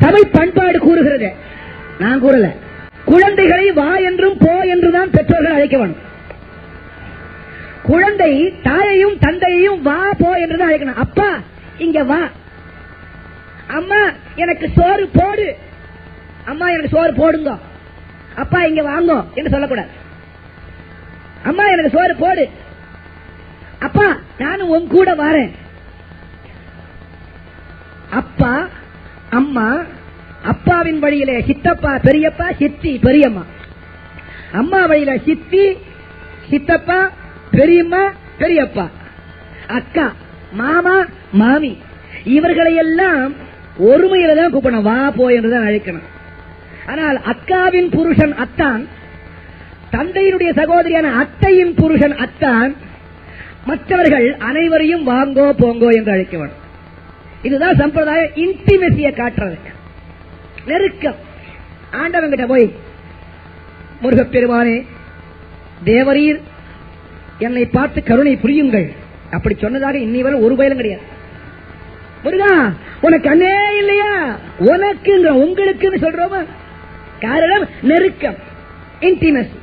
தமிழ் பண்பாடு கூறுகிறது. நான் கூறல. குழந்தைகளை வா என்றும் போ என்றுதான் பெற்றோர்கள் அழைக்க வேண்டும். குழந்தை தாயையும் தந்தையையும் வா போ என்றுதான் அழைக்கணும். அப்பா இங்க வா. அம்மா எனக்கு சோறு போடு. அம்மா எனக்கு சோறு போடுங்க. அப்பா இங்க வாங்க என்று சொல்லக்கூடாது. அம்மா எனக்கு சோறு போடு. அப்பா நானும் உன் கூட வரேன். அப்பா அம்மா அப்பாவின் வழியிலே சித்தப்பா பெரியப்பா சித்தி பெரியம்மா. அம்மா வழியில சித்தி சித்தப்பா பெரியம்மா பெரியப்பா. அக்கா மாமா மாமி. இவர்களை எல்லாம் ஒருமையில தான் கூப்பிடணும். வா போ என்றுதான் அழைக்கணும். ஆனால் அக்காவின் புருஷன் அத்தான் தந்தையினுடைய சகோதரியான அத்தையின் புருஷன் அத்தான் மற்றவர்கள் அனைவரையும் வாங்கோ போங்கோ என்று அழைக்க வேண்டும் இதுதான் சம்பிரதாயம் இன்டிமெசிய காட்டுறதுக்கு. நெருக்கம். ஆண்டவங்கிட்ட போய் முருகப்பெருமானே தேவரீர் என்னை பார்த்து கருணை புரியுங்கள். அப்படி சொன்னதாக இன்னி வரை ஒரு பயிலும் கிடையாது. முருகா உனக்கு அண்ணே இல்லையா? உனக்குங்கிற உங்களுக்குன்னு சொல்றோமா? காரணம் நெருக்கம். இன்டிமசி